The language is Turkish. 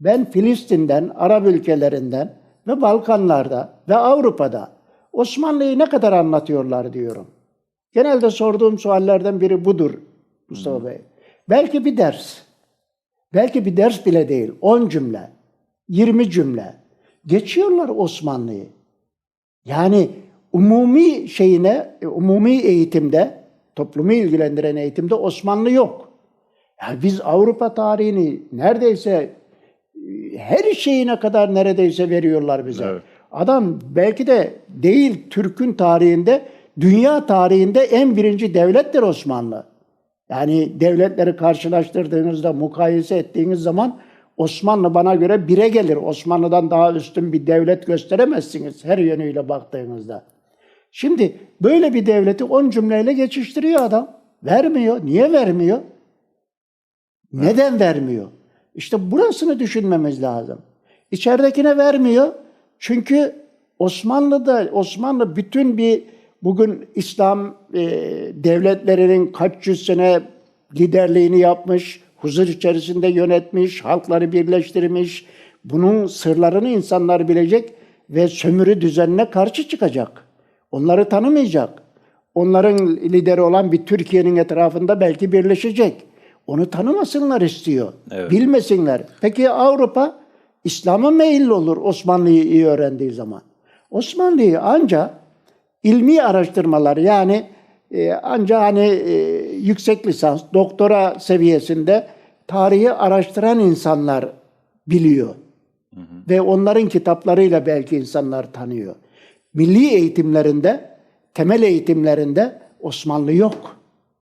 Ben Filistin'den, Arap ülkelerinden ve Balkanlarda ve Avrupa'da Osmanlı'yı ne kadar anlatıyorlar diyorum. Genelde sorduğum suallerden biri budur Mustafa Bey. Belki bir ders. Belki bir ders bile değil. 10 cümle, 20 cümle. Geçiyorlar Osmanlı'yı. Yani umumi şeyine, e, umumi eğitimde, toplumu ilgilendiren eğitimde Osmanlı yok. Yani biz Avrupa tarihini neredeyse her şeyine kadar neredeyse veriyorlar bize. Evet. Adam belki de değil Türk'ün tarihinde, dünya tarihinde en birinci devlettir Osmanlı. Yani devletleri karşılaştırdığınızda, mukayese ettiğiniz zaman Osmanlı bana göre bire gelir. Osmanlı'dan daha üstün bir devlet gösteremezsiniz her yönüyle baktığınızda. Şimdi böyle bir devleti 10 cümleyle geçiştiriyor adam. Vermiyor. Niye vermiyor? Neden vermiyor? İşte burasını düşünmemiz lazım. İçeridekine vermiyor. Çünkü Osmanlı'da Osmanlı bütün bir bugün İslam e, devletlerinin kaç yüz sene liderliğini yapmış, huzur içerisinde yönetmiş, halkları birleştirmiş. Bunun sırlarını insanlar bilecek ve sömürü düzenine karşı çıkacak. Onları tanımayacak. Onların lideri olan bir Türkiye'nin etrafında belki birleşecek. Onu tanımasınlar istiyor. Evet. Bilmesinler. Peki Avrupa İslam'a meyilli olur Osmanlı'yı iyi öğrendiği zaman. Osmanlı'yı anca ilmi araştırmalar yani e, anca hani e, yüksek lisans, doktora seviyesinde tarihi araştıran insanlar biliyor. Ve onların kitaplarıyla belki insanlar tanıyor. Milli eğitimlerinde, temel eğitimlerinde Osmanlı yok.